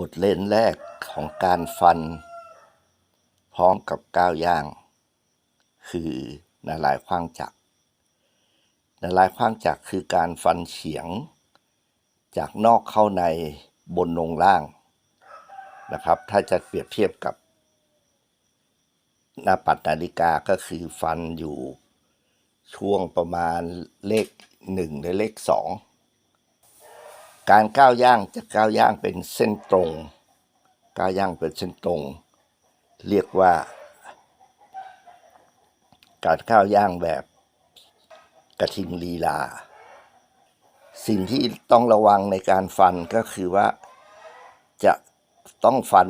บทเล่นแรกของการฟัน พร้อมกับก้าวย่าง คือนาลายณ์ขว้างจักรนาลายณ์ขว้างจักรคือการฟันเฉียง จากนอกเข้าในบนลงล่างนะครับ ถ้าจะเปรียบเทียบกับหน้าปัดนาฬิกาก็คือฟันอยู่ช่วงประมาณเลขหนึ่งและเลขสอง การก้าวย่างจะก้าวย่างเป็นเส้นตรงก้าวย่างเป็นเส้นตรง เรียกว่า การก้าวย่างแบบกระทิงลีลา สิ่งที่ต้องระวังในการฟันก็คือว่าจะต้องฟัน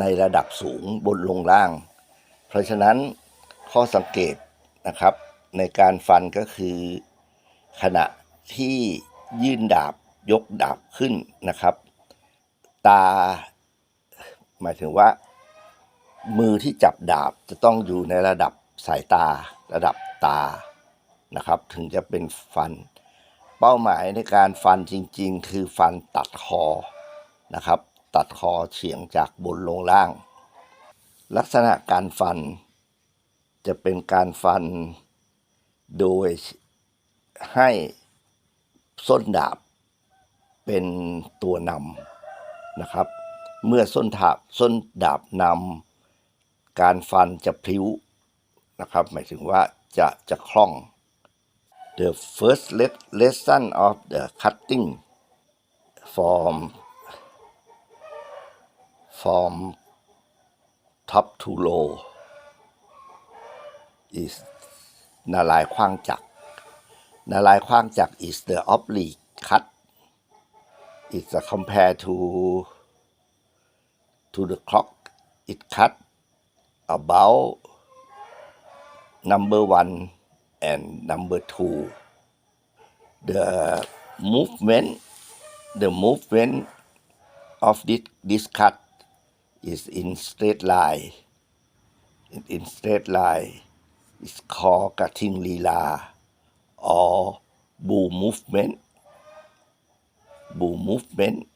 ในระดับสูงบนลงล่าง เพราะฉะนั้นข้อสังเกตนะครับในการฟันก็คือขณะที่ ยื่นดาบยกดาบขึ้นนะครับ ตา หมายถึงว่า มือที่จับดาบจะต้องอยู่ในระดับสายตา ระดับตานะครับ ถึงจะเป็นฟัน เป้าหมายในการฟันจริง ๆ คือฟันตัดคอนะครับ ตัดคอเฉียงจากบนลงล่าง ลักษณะการฟันจะเป็นการฟันโดยให้ ส้นดาบเป็นตัวนำนะครับ เมื่อส้นถาบส้นดาบนำการฟันจะพลิ้วนะครับ หมายถึงว่าจะจะคล่อง the first lesson of the cutting from from top to low is นาลายณ์ขว้างจักร นาลายณ์ขว้างจัก is the oblique cut is a compare to to the clock it cut about number one and number two the movement the movement of this this cut is in straight line in, in straight line is called cutting lila or bull movement bull movement.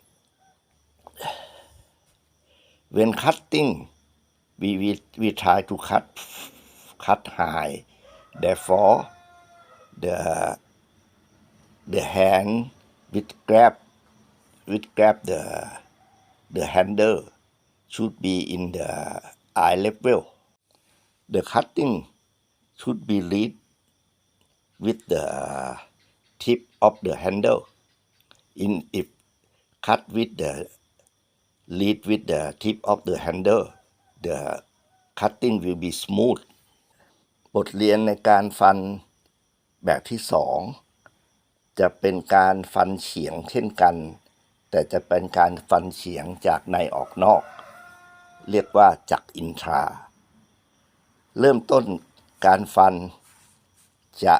When cutting we we, we try to cut cut high. Therefore the the hand with grab with grab the the handle should be in the eye level. The cutting should be lead with the tip of the handle in if cut with the lead with the tip of the handle the cutting will be smooth บทเรียนในการฟันแบบที่สองจะเป็นการฟันเฉียงเช่นกัน แต่จะเป็นการฟันเฉียงจากในออกนอก เรียกว่าจักอินทรา เริ่มต้นการฟันจะ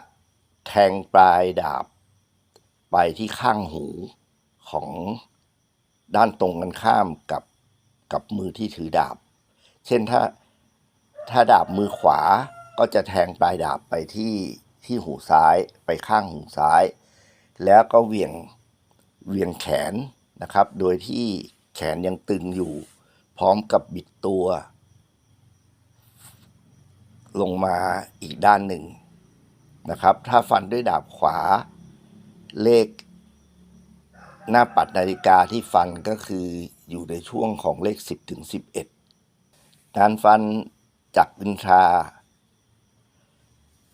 แทงปลายดาบ ไปที่ข้างหูของด้านตรงกันข้ามกับกับมือที่ถือดาบ เช่นถ้าถ้าดาบมือขวาก็จะแทงปลายดาบไปที่ที่หูซ้ายไปข้างหูซ้าย แล้วก็เหวี่ยงเหวี่ยงแขนนะครับ โดยที่แขนยังตึงอยู่ พร้อมกับบิดตัว ลงมาอีกด้านหนึ่ง นะครับ ถ้าฟันด้วยดาบขวา เลข หน้าปัดนาฬิกาที่ฟันก็คืออยู่ในช่วงของเลข 10ถึง11 การฟันจากอินทรา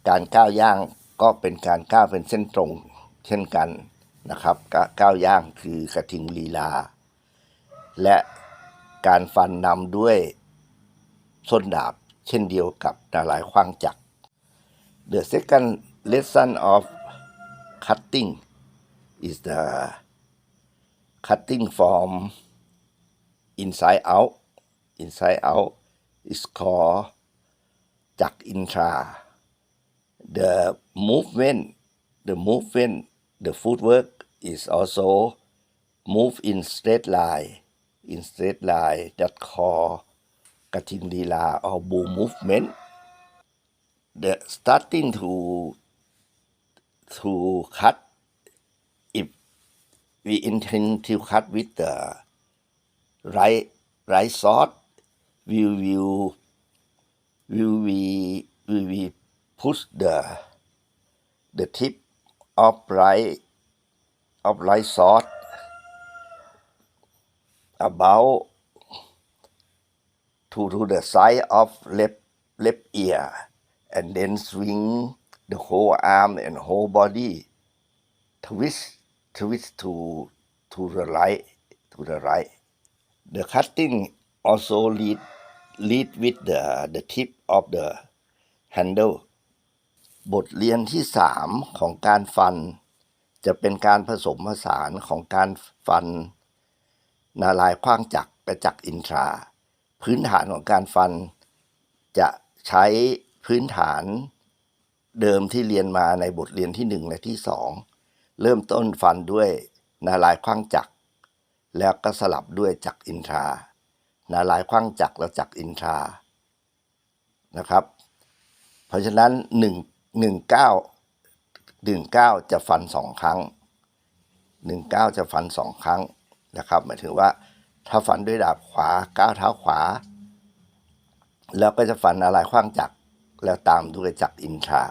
การก้าวย่างก็เป็นการก้าวเป็นเส้นตรง เช่นกันนะครับ ก้าวย่างคือกระทิงลีลา และการฟันนำด้วยส้นดาบเช่นเดียวกับนาลายณ์ขว้างจักร The second lesson of cutting is the cutting from inside out. Inside out is called jak intra. The movement the movement the footwork is also move in straight line. In straight line that called katin lila or bull movement. The starting to to cut if we intend to cut with the right right side we will we we we will push the the tip of right of right sword about to to the side of left left ear and then swing the whole arm and whole body twist twist to to the right to the right the cutting also lead lead with the the tip of the handle บทเรียนที่สามของการฟัน จะเป็นการผสมผสานของการฟัน นาลายขว้างจักรกระจักรอินทรา พื้นฐานของการฟัน จะใช้พื้นฐาน เดิมที่เรียนมาในบทเรียนที่หนึ่งและที่สองเริ่มต้นฟันด้วยนาลายขว้างจักรแล้วก็สลับด้วยจักรอินทรา นาลายขว้างจักรแล้วจักรอินทรานะครับ เพราะฉะนั้นหนึ่งหนึ่งเก้าหนึ่งเก้าจะฟันสองครั้งหนึ่งเก้าจะฟันสองครั้งนะครับหมายถึงว่าถ้าฟันด้วยดาบขวาก้าวเท้าขวา แล้วก็จะฟันอะไรขว้างจักร แล้วตามด้วยจักรอินทรา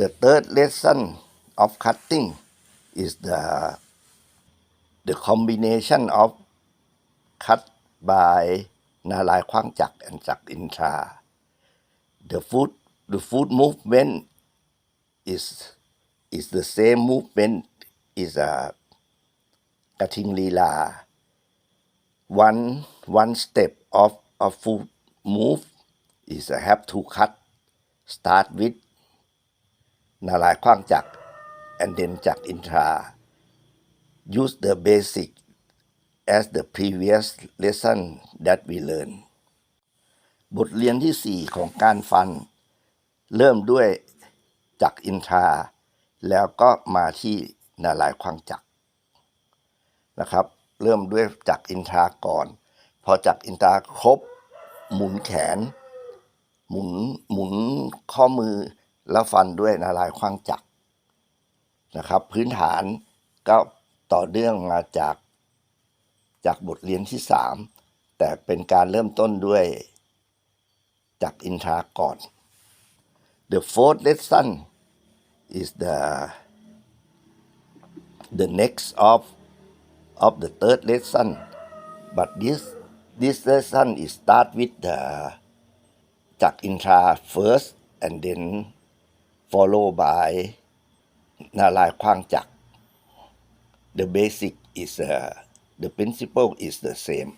The third lesson of cutting is the the combination of cut by นาลายขว้างจักร and จักรอินทรา the foot the foot movement is is the same movement is a กระทิงลีลา one one step of a foot move is a have to cut start with นาลายขว้างจัก and then จักอินทรา use the basic as the previous lesson that we learn บทเรียนที่สี่ของการฟัน เริ่มด้วยจักอินทรา แล้วก็มาที่นาลายขว้างจักรนะครับ เริ่มด้วยจักอินทราก่อน พอจักอินทราครบหมุนแขน หมุนหมุนข้อมือแล้วฟันด้วยนาลายขว้างจักรนะครับ พื้นฐานก็ต่อเนื่องมาจากจากบทเรียนที่สามแต่เป็นการเริ่มต้นด้วยจากอินทราก่อน The fourth lesson is the the next of of the third lesson but this this lesson is start with the จากอินทรา first and then follow by นาลายขว้างจัก the basic is uh, the principle is the same